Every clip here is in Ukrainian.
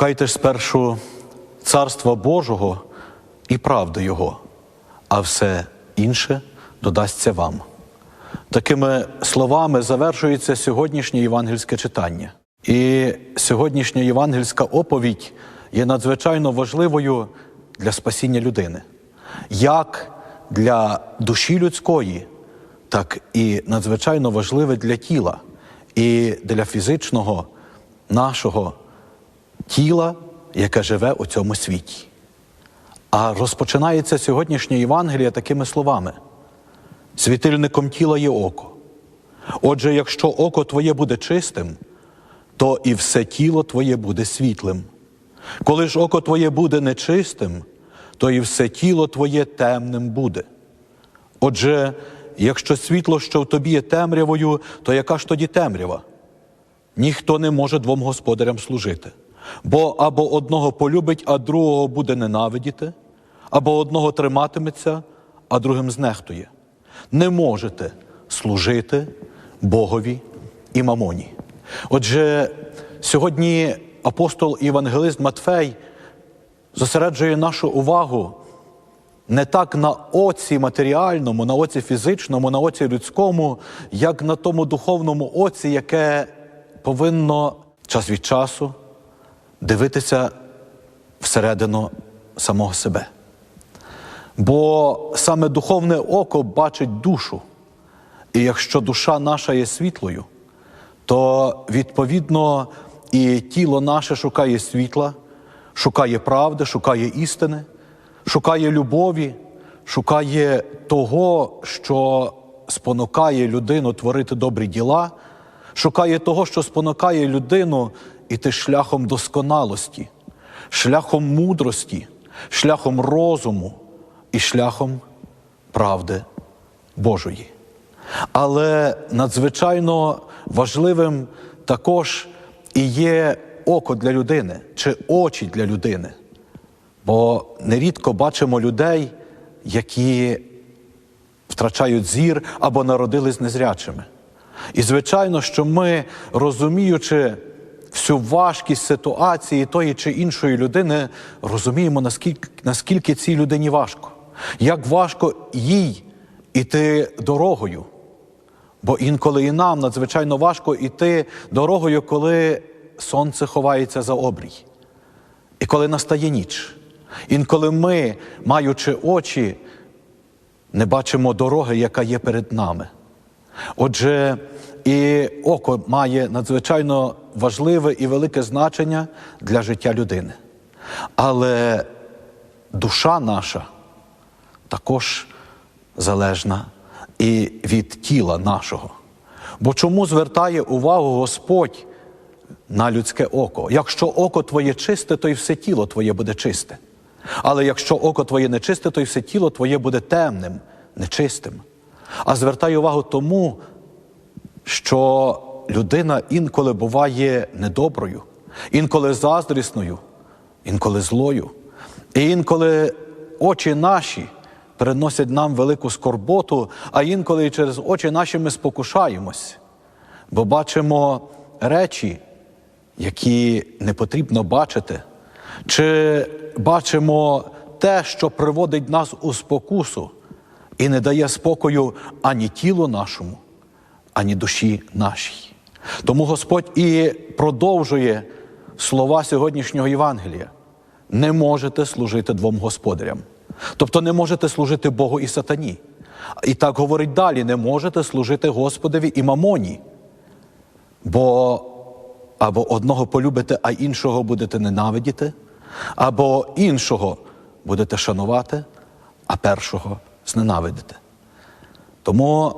Шукайте ж спершу царства Божого і правди Його, а все інше додасться вам. Такими словами завершується сьогоднішнє євангельське читання. І сьогоднішня євангельська оповідь є надзвичайно важливою для спасіння людини, як для душі людської, так і надзвичайно важливе для тіла і для фізичного нашого тіла, яке живе у цьому світі. А розпочинається сьогоднішнє Євангеліє такими словами: світильником тіла є око. Отже, якщо око твоє буде чистим, то і все тіло твоє буде світлим. Коли ж око твоє буде нечистим, то і все тіло твоє темним буде. Отже, якщо світло, що в тобі є темрявою, то яка ж тоді темрява? Ніхто не може двом господарям служити, бо або одного полюбить, а другого буде ненавидіти, або одного триматиметься, а другим знехтує. Не можете служити Богові і мамоні. Отже, сьогодні апостол і євангелист Матфей зосереджує нашу увагу не так на оці матеріальному, на оці фізичному, на оці людському, як на тому духовному оці, яке повинно час від часу дивитися всередину самого себе. Бо саме духовне око бачить душу. І якщо душа наша є світлою, то відповідно і тіло наше шукає світла, шукає правди, шукає істини, шукає любові, шукає того, що спонукає людину творити добрі діла, шукає того, що спонукає людину іти шляхом досконалості, шляхом мудрості, шляхом розуму і шляхом правди Божої. Але надзвичайно важливим також і є око для людини чи очі для людини. Бо нерідко бачимо людей, які втрачають зір або народились незрячими. І звичайно, що ми, розуміючи всю важкість ситуації тої чи іншої людини, розуміємо, наскільки, наскільки цій людині важко, як важко їй іти дорогою. Бо інколи і нам надзвичайно важко йти дорогою, коли сонце ховається за обрій, і коли настає ніч. Інколи ми, маючи очі, не бачимо дороги, яка є перед нами. Отже, і око має надзвичайно важливе і велике значення для життя людини. Але душа наша також залежна і від тіла нашого. Бо чому звертає увагу Господь на людське око? Якщо око твоє чисте, то й все тіло твоє буде чисте. Але якщо око твоє нечисте, то й все тіло твоє буде темним, нечистим. А звертає увагу тому, що людина інколи буває недоброю, інколи заздрісною, інколи злою. І інколи очі наші приносять нам велику скорботу, а інколи і через очі наші ми спокушаємось, бо бачимо речі, які не потрібно бачити, чи бачимо те, що приводить нас у спокусу і не дає спокою ані тілу нашому, ані душі нашій. Тому Господь і продовжує слова сьогоднішнього Євангелія. Не можете служити двом господарям. Тобто не можете служити Богу і сатані. І так говорить далі: не можете служити Господові і мамоні. Бо або одного полюбите, а іншого будете ненавидіти, або іншого будете шанувати, а першого зненавидите. Тому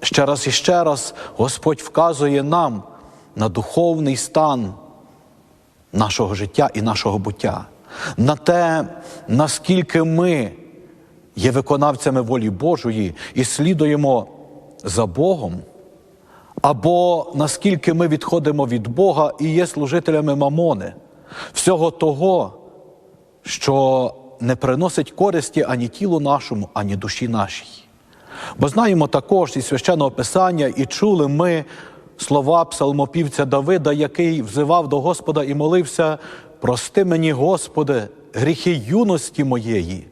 ще раз і ще раз Господь вказує нам на духовний стан нашого життя і нашого буття, на те, наскільки ми є виконавцями волі Божої і слідуємо за Богом, або наскільки ми відходимо від Бога і є служителями мамони, всього того, що не приносить користі ані тілу нашому, ані душі нашій. Бо знаємо також із священного Писання, і чули ми слова псалмопівця Давида, який взивав до Господа і молився, прости мені, Господи, гріхи юності моєї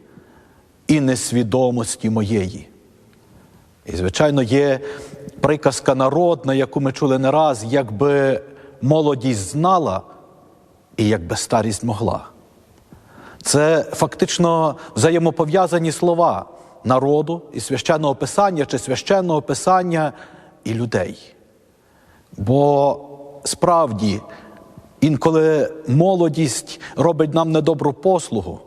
і несвідомості моєї. І, звичайно, є приказка народна, яку ми чули не раз, якби молодість знала і якби старість могла. Це фактично взаємопов'язані слова народу і священного писання чи священного писання і людей. Бо справді інколи молодість робить нам недобру послугу.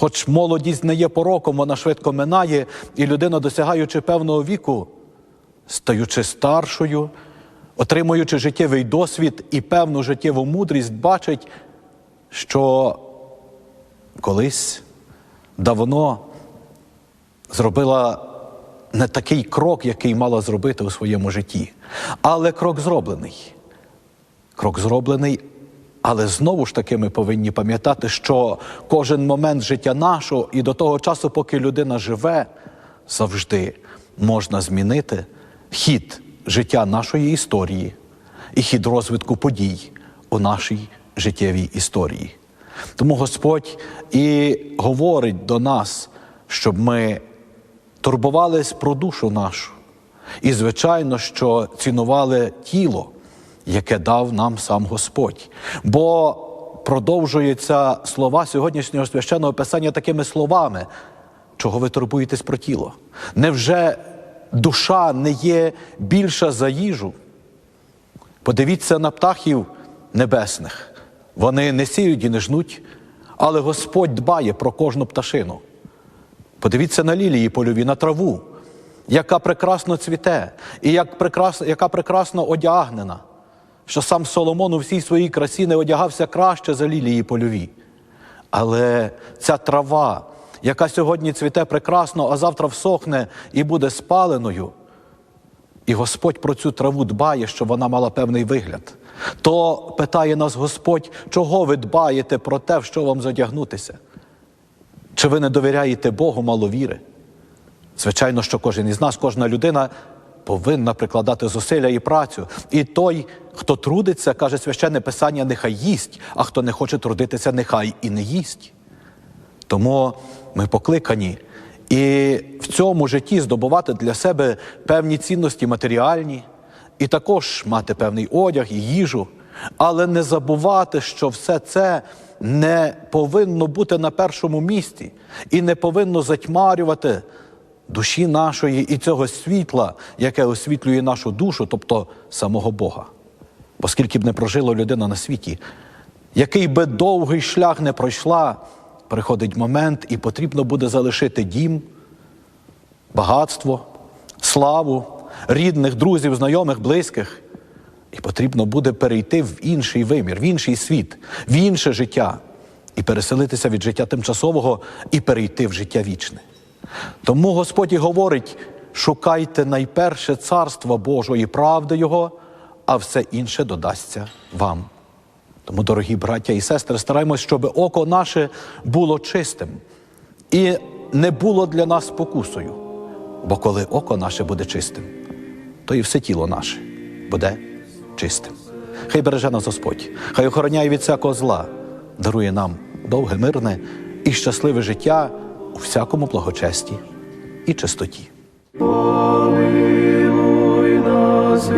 Хоч молодість не є пороком, вона швидко минає, і людина, досягаючи певного віку, стаючи старшою, отримуючи життєвий досвід і певну життєву мудрість, бачить, що колись давно зробила не такий крок, який мала зробити у своєму житті. Але крок зроблений. Крок зроблений, але знову ж таки ми повинні пам'ятати, що кожен момент життя нашого і до того часу, поки людина живе, завжди можна змінити хід життя нашої історії і хід розвитку подій у нашій життєвій історії. Тому Господь і говорить до нас, щоб ми турбувались про душу нашу. І, звичайно, що цінували тіло, яке дав нам сам Господь. Бо продовжуються слова сьогоднішнього священного писання такими словами, чого ви турбуєтесь про тіло? Невже душа не є більша за їжу? Подивіться на птахів небесних. Вони не сіють і не жнуть, але Господь дбає про кожну пташину. Подивіться на лілії польові, на траву, яка прекрасно цвіте, і як прекрасно, яка прекрасно одягнена, що сам Соломон у всій своїй красі не одягався краще за лілії польові. Але ця трава, яка сьогодні цвіте прекрасно, а завтра всохне і буде спаленою, і Господь про цю траву дбає, щоб вона мала певний вигляд. То питає нас Господь, чого ви дбаєте про те, в що вам задягнутися? Чи ви не довіряєте Богу мало віри? Звичайно, що кожен із нас, кожна людина повинна прикладати зусилля і працю. І той, хто трудиться, каже священне писання, нехай їсть, а хто не хоче трудитися, нехай і не їсть. Тому ми покликані і в цьому житті здобувати для себе певні цінності матеріальні, і також мати певний одяг і їжу, але не забувати, що все це не повинно бути на першому місці і не повинно затьмарювати душі нашої і цього світла, яке освітлює нашу душу, тобто самого Бога. Бо скільки б не прожила людина на світі, який би довгий шлях не пройшла, приходить момент, і потрібно буде залишити дім, багатство, славу, рідних, друзів, знайомих, близьких. І потрібно буде перейти в інший вимір, в інший світ, в інше життя і переселитися від життя тимчасового і перейти в життя вічне. Тому Господь і говорить: шукайте найперше царство Божої правди Його, а все інше додасться вам. Тому, дорогі браття і сестри, стараємось, щоб око наше було чистим і не було для нас спокусою. Бо коли око наше буде чистим, то і все тіло наше буде чистим. Хай береже нас Господь, хай охороняє від всякого зла, дарує нам довге, мирне і щасливе життя у всякому благочесті і чистоті. Помилуй нас,